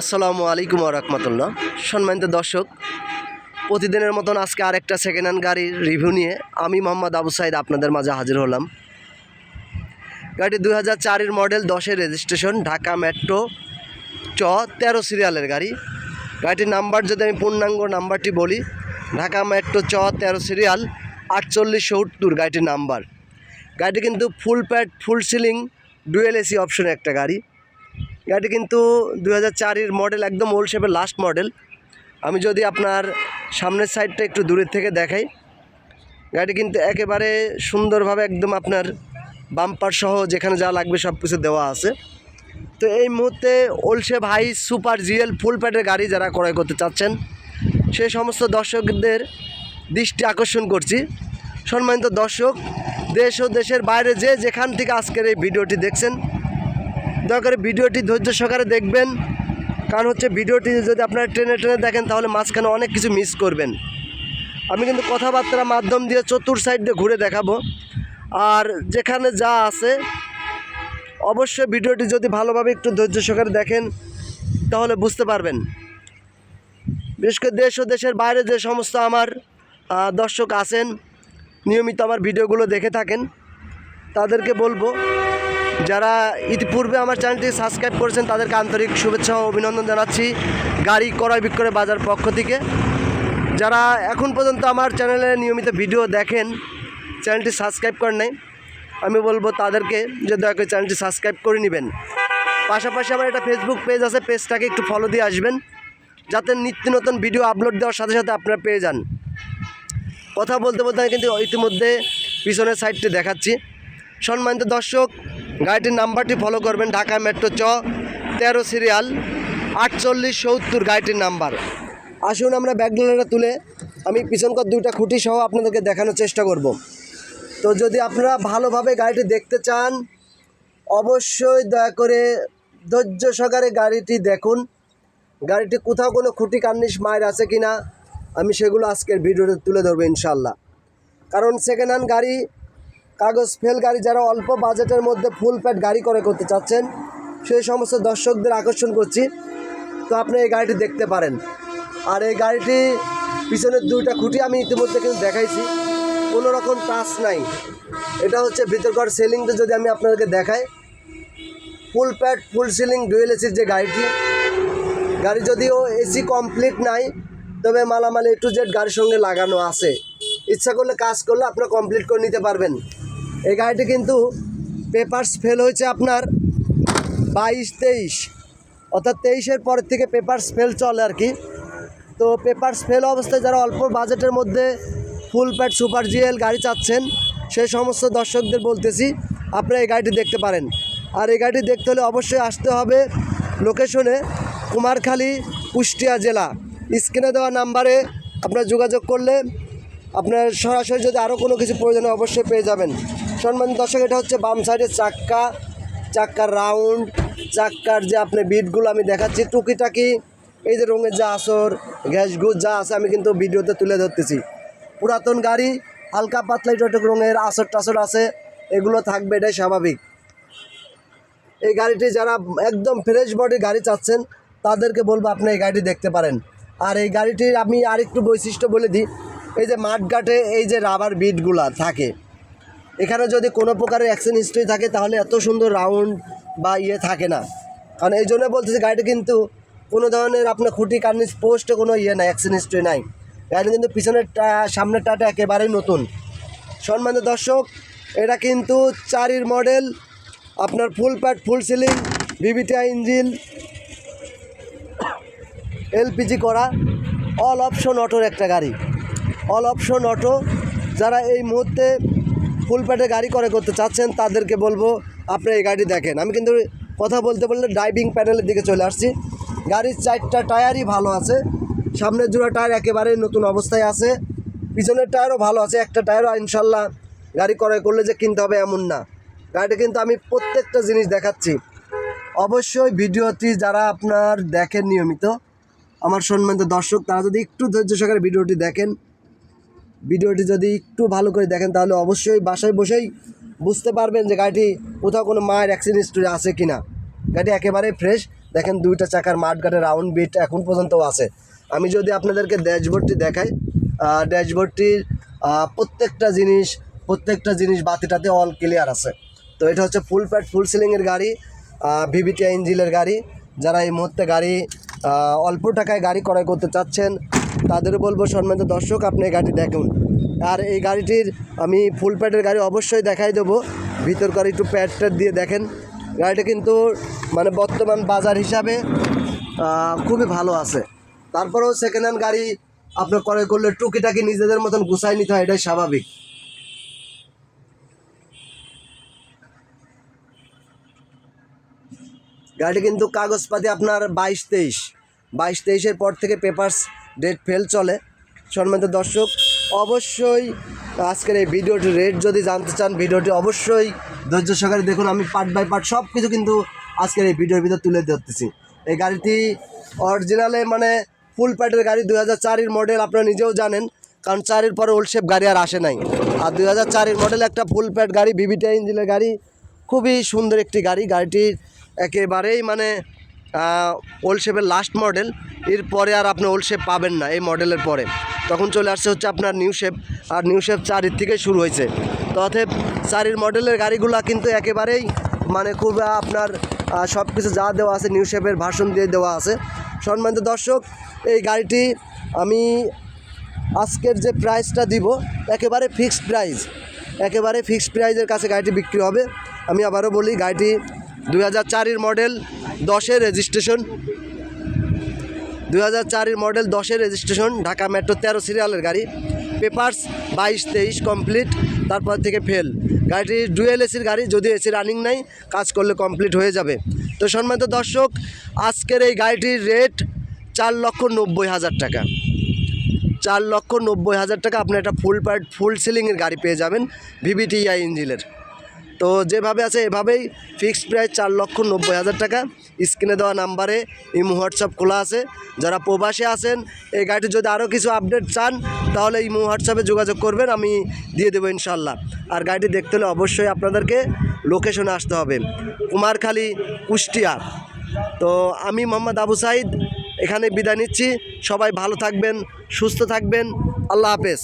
আসসালামু আলাইকুম রহমতুল্লাহ। সম্মানিত দর্শক, প্রতিদিনের মতন আজকে আরেকটা সেকেন্ড হ্যান্ড গাড়ির রিভিউ নিয়ে আমি মোহাম্মদ আবু সাইদ আপনাদের মাঝে হাজির হলাম। গাড়ি দুই হাজার চারের মডেল দশের রেজিস্ট্রেশন ঢাকা মেট্রো চ তেরো সিরিয়ালের গাড়ি। গাড়িটির নাম্বার যদি আমি পূর্ণাঙ্গ নাম্বারটি বলি, ঢাকা মেট্রো চ তেরো সিরিয়াল আটচল্লিশ সত্তর গাড়িটির নাম্বার গাড়িটি কিন্তু full pad full ceiling dual AC অপশনের একটা গাড়ি। গাড়িটি কিন্তু দু হাজার চারের মডেল একদম ওল্ড শেপের লাস্ট মডেল আমি যদি আপনার সামনের সাইডটা একটু দূরের থেকে দেখাই, গাড়িটি কিন্তু একেবারে সুন্দরভাবে একদম আপনার বাম্পার সহ যেখানে যা লাগবে সব কিছু দেওয়া আছে। তো এই মুহূর্তে old shape high super GL full প্যাডের গাড়ি যারা ক্রয় করতে চাচ্ছেন, সে সমস্ত দর্শকদের দৃষ্টি আকর্ষণ করছি। সম্মানিত দর্শক, দেশ ও দেশের বাইরে যে যেখান থেকে আজকের এই ভিডিওটি দেখছেন দয়া করে ভিডিওটি ধৈর্য সহকারে দেখবেন। কারণ হচ্ছে ভিডিওটি যদি আপনারা ট্রেনে ট্রেনে দেখেন, তাহলে মাঝখানে অনেক কিছু মিস করবেন। আমি কিন্তু কথাবার্তার মাধ্যম দিয়ে চতুর সাইডে ঘুরে দেখাবো। আর যেখানে যা আছে, অবশ্যই ভিডিওটি যদি ভালোভাবে একটু ধৈর্য সহকারে দেখেন, তাহলে বুঝতে পারবেন। বিশেষ করে দেশ ও দেশের বাইরে যে সমস্ত আমার দর্শক আছেন, নিয়মিত আমার ভিডিওগুলো দেখে থাকেন, তাদেরকে বলব যারা ইতিপূর্বে আমার চ্যানেলটি সাবস্ক্রাইব করেছেন, তাদেরকে আন্তরিক শুভেচ্ছা ও অভিনন্দন জানাচ্ছি গাড়ি ক্রয় বিক্রয় বাজার পক্ষ থেকে। যারা এখন পর্যন্ত আমার চ্যানেলে নিয়মিত ভিডিও দেখেন, চ্যানেলটি সাবস্ক্রাইব করেন নাই, আমি বলব তাদেরকে যে দয়া করে চ্যানেলটি সাবস্ক্রাইব করে নেবেন। পাশাপাশি আমার একটা ফেসবুক পেজ আছে পেজটাকে একটু ফলো দিয়ে আসবেন, যাতে নিত্য নতুন ভিডিও আপলোড দেওয়ার সাথে সাথে আপনারা পেয়ে যান। কথা বলতে বলতে আমি কিন্তু ইতিমধ্যে পিছনের সাইডটি দেখাচ্ছি। সম্মানিত দর্শক গাড়িটির নাম্বারটি ফলো করবেন, ঢাকা মেট্রো চ, তেরো সিরিয়াল আটচল্লিশ সত্তর গাড়িটির নাম্বার। আসুন আমরা ব্যাকগ্রাউন্ডটা তুলে, আমি পিছনকার দুইটা খুঁটি সহ আপনাদেরকে দেখানোর চেষ্টা করব। তো যদি আপনারা ভালোভাবে গাড়িটি দেখতে চান, অবশ্যই দয়া করে ধৈর্য সহকারে গাড়িটি দেখুন। গাড়িটি কোথাও কোনো খুঁটি কার্নিশ মায়ের আছে কি না আমি সেগুলো আজকের ভিডিওতে তুলে ধরবো ইনশাল্লাহ কারণ সেকেন্ড হ্যান্ড গাড়ি কাগজ, ফেল গাড়ি যারা অল্প বাজেটের মধ্যে ফুল প্যাড গাড়ি করে করতে চাচ্ছেন, সেই সমস্ত দর্শকদের আকর্ষণ করছি। তো আপনি এই গাড়িটি দেখতে পারেন। আর এই গাড়িটি পিছনের দুইটা খুঁটি আমি ইতিমধ্যে কিন্তু দেখাইছি। কোনো রকম টাচ নাই। এটা হচ্ছে ভিতরকার সেলিংটা যদি আমি আপনাদেরকে দেখাই। Full pad full ceiling dual এসির যে গাড়িটি। গাড়ি যদিও এসি কমপ্লিট নাই, তবে মালামাল এ টু জেড গাড়ির সঙ্গে লাগানো আছে। ইচ্ছা করলে কাজ করলে আপনারা কমপ্লিট করে নিতে পারবেন। এই গাড়িটি কিন্তু পেপার্স ফেল হয়েছে আপনার বাইশ তেইশ। অর্থাৎ তেইশের পরের থেকে পেপারস ফেল চলে আর কি। তো পেপারস ফেল অবস্থায় যারা অল্প বাজেটের মধ্যে ফুল প্যাড, সুপার জিএল গাড়ি চাচ্ছেন, সেই সমস্ত দর্শকদের বলতেছি, আপনারা এই গাড়িটি দেখতে পারেন। আর এই গাড়িটি দেখতে হলে অবশ্যই আসতে হবে লোকেশনে কুমারখালী, কুষ্টিয়া জেলা। স্ক্রিনে দেওয়া নাম্বারে আপনারা যোগাযোগ করলে আপনার সরাসরি যদি আরও কোনো কিছু প্রয়োজন অবশ্যই পেয়ে যাবেন। সম্মানিত দর্শক, এটা হচ্ছে বাম সাইডের চাক্কা চাক্কার রাউন্ড, চাক্কার যে আপনি বিটগুলো আমি দেখাচ্ছি, টুকিটাকি, এই যে রঙের যা আসর গ্যাস গুজ যা আছে আমি কিন্তু ভিডিওতে তুলে ধরতেছি। পুরাতন গাড়ি, হালকা পাতলা টটক রঙের আসর টাসর আছে, এগুলো থাকবে, এটাই স্বাভাবিক। এই গাড়িটি যারা একদম ফ্রেশ বডি গাড়ি চাচ্ছেন, তাদেরকে বলব আপনি এই গাড়িটি দেখতে পারেন। আর এই গাড়িটির আমি আরেকটু বৈশিষ্ট্য বলে দিই, এই যে মাঠঘাটে এই যে রাবার বিটগুলা থাকে এখানে যদি কোনো প্রকারের অ্যাক্সিডেন্ট হিস্ট্রি থাকে, তাহলে এত সুন্দর রাউন্ড বা ইয়ে থাকে না। কারণ এই জন্য বলতেছি, গাড়িটা কিন্তু কোনো ধরনের আপনার খুঁটি কার্নিস পোস্টে কোনো ইয়ে নাই অ্যাক্সিডেন্ট হিস্ট্রি নাই। গাড়ি কিন্তু পিছনের সামনের টাটা একেবারেই নতুন। সম্মানিত দর্শক, এটা কিন্তু চারির মডেল আপনার full pad full ceiling VVTI engine LPG করা অল অপশন অটোর একটা গাড়ি। অল অপশন অটো যারা এই মুহূর্তে ফুল প্যাটে গাড়ি করে করতে চাচ্ছেন, তাদেরকে বলব, আপনি এই গাড়ি দেখেন। আমি কিন্তু কথা বলতে বললে ড্রাইভিং প্যানেলের দিকে চলে আসছি। গাড়ির চারটা টায়ারই ভালো আছে। সামনের জোড়া টায়ার একেবারেই নতুন অবস্থায় আছে। পিছনের টায়ারও ভালো আছে। একটা টায়ারও ইনশাল্লাহ গাড়ি ক্রয় করলে যে কিনতে হবে এমন না। গাড়িটা কিন্তু আমি প্রত্যেকটা জিনিস দেখাচ্ছি। অবশ্যই ভিডিওটি যারা আপনার দেখেন নিয়মিত, আমার সম্মানিত দর্শক, তারা যদি একটু ধৈর্য সহকারে ভিডিওটি দেখেন ভিডিওটি যদি একটু ভালো করে দেখেন, তাহলে অবশ্যই বাসায় বসেই বুঝতে পারবেন যে গাড়িটি কোথাও কোনো মায়ের অ্যাক্সিডেন্ট হিস্ট্রি আছে কি না গাড়ি একেবারেই ফ্রেশ দেখেন দুইটা চাকার মাঠঘাটে রাউন্ড বিট এখন পর্যন্তও আছে। আমি যদি আপনাদেরকে ড্যাশবোর্ডটি দেখাই ড্যাশবোর্ডটির প্রত্যেকটা জিনিস প্রত্যেকটা জিনিস বাতিটাতে অল ক্লিয়ার আছে। তো এটা হচ্ছে ফুল প্যাড ফুল সিলিংয়ের গাড়ি ভিভিটি ইঞ্জিনের গাড়ি। যারা এই মুহূর্তে গাড়ি অল্প টাকায় গাড়ি ক্রয় করতে চাচ্ছেন তাদের বলব সম্মানিত দর্শক, আপনি এই গাড়ি দেখুন। আর এই গাড়িটির আমি ফুল প্যাডের গাড়ি অবশ্যই দেখাই দেবো। ভিতর ভিতরকার একটু প্যাড ট্যাড দিয়ে দেখেন। গাড়িটা কিন্তু মানে বর্তমান বাজার হিসাবে খুবই ভালো আছে। তারপরেও সেকেন্ড হ্যান্ড গাড়ি আপনার ক্রয় করলে টুকিটাকি নিজেদের মতন গুছাই নিতে হয়, এটাই স্বাভাবিক। গাড়ি কিন্তু কাগজপাতি আপনার বাইশ তেইশ। বাইশ তেইশের পর থেকে পেপারস ডেট ফেল চলে। সম্মানিত দর্শক, অবশ্যই আজকের এই ভিডিওটির রেট যদি জানতে চান, ভিডিওটি অবশ্যই ধৈর্য সহকারে দেখুন। আমি পার্ট বাই পার্ট সব কিছু কিন্তু আজকের এই ভিডিওর ভিতরে তুলে ধরতেছি। এই গাড়িটি অরিজিনালে মানে ফুল প্যাটের গাড়ি দু হাজার চারের মডেল আপনারা নিজেও জানেন, কারণ চারের পরে ওল্ড শেপ গাড়ি আর আসে নাই। আর দু হাজার চারের মডেল একটা ফুল প্যাট গাড়ি বিবিটা ইঞ্জিনের গাড়ি। খুবই সুন্দর একটি গাড়ি। গাড়িটির একেবারেই মানে ওল্ড শেপের লাস্ট মডেল এরপরে আর আপনি ওল্ড শেপ পাবেন না এই মডেলের পরে। তখন চলে আসছে হচ্ছে আপনার নিউ শেপ আর নিউ শেপ চারির থেকে শুরু হয়েছে। অতএব চারির মডেলের গাড়িগুলো কিন্তু একেবারেই মানে খুব আপনার সব কিছু যা দেওয়া আছে নিউ শেপের ভাষণ দিয়ে দেওয়া আছে। সম্মানিত দর্শক, এই গাড়িটি আমি আজকের যে প্রাইসটা দিব, একেবারে ফিক্সড প্রাইস একেবারে ফিক্সড প্রাইজের কাছে গাড়িটি বিক্রি হবে। আমি আবারও বলি, গাড়িটি দুই হাজার চারের মডেল দশের রেজিস্ট্রেশন। দুই হাজার চারের মডেল দশের রেজিস্ট্রেশন, ঢাকা মেট্রো তেরো সিরিয়ালের গাড়ি। পেপার্স বাইশ তেইশ কমপ্লিট, তারপর থেকে ফেল। গাড়িটি ডুয়েল এসির গাড়ি যদি এসি রানিং নাই, কাজ করলে কমপ্লিট হয়ে যাবে। তো সম্মানিত দর্শক, আজকের এই গাড়িটির রেট চার লক্ষ নব্বই হাজার টাকা। চার লক্ষ নব্বই হাজার টাকা আপনি একটা ফুল প্যাড ফুল সিলিংয়ের গাড়ি পেয়ে যাবেন ভিভিটিআই ইঞ্জিনের। তো যেভাবে আছে এভাবেই ফিক্সড প্রাইস চার লক্ষ নব্বই হাজার টাকা। স্ক্রিনে দেওয়া নাম্বারে ইমো, হোয়াটসঅ্যাপ খোলা আছে। যারা প্রবাসে আছেন, এই গাড়িটি যদি আরও কিছু আপডেট চান, তাহলে ইমো, হোয়াটসঅ্যাপে যোগাযোগ করবেন, আমি দিয়ে দেবো ইনশাল্লাহ আর গাড়িটি দেখতে হলে অবশ্যই আপনাদেরকে লোকেশনে আসতে হবে। কুমারখালী, কুষ্টিয়া। তো আমি মোহাম্মদ আবু সাইদ, এখানে বিদায় নিচ্ছি। সবাই ভালো থাকবেন, সুস্থ থাকবেন। আল্লাহ হাফেজ।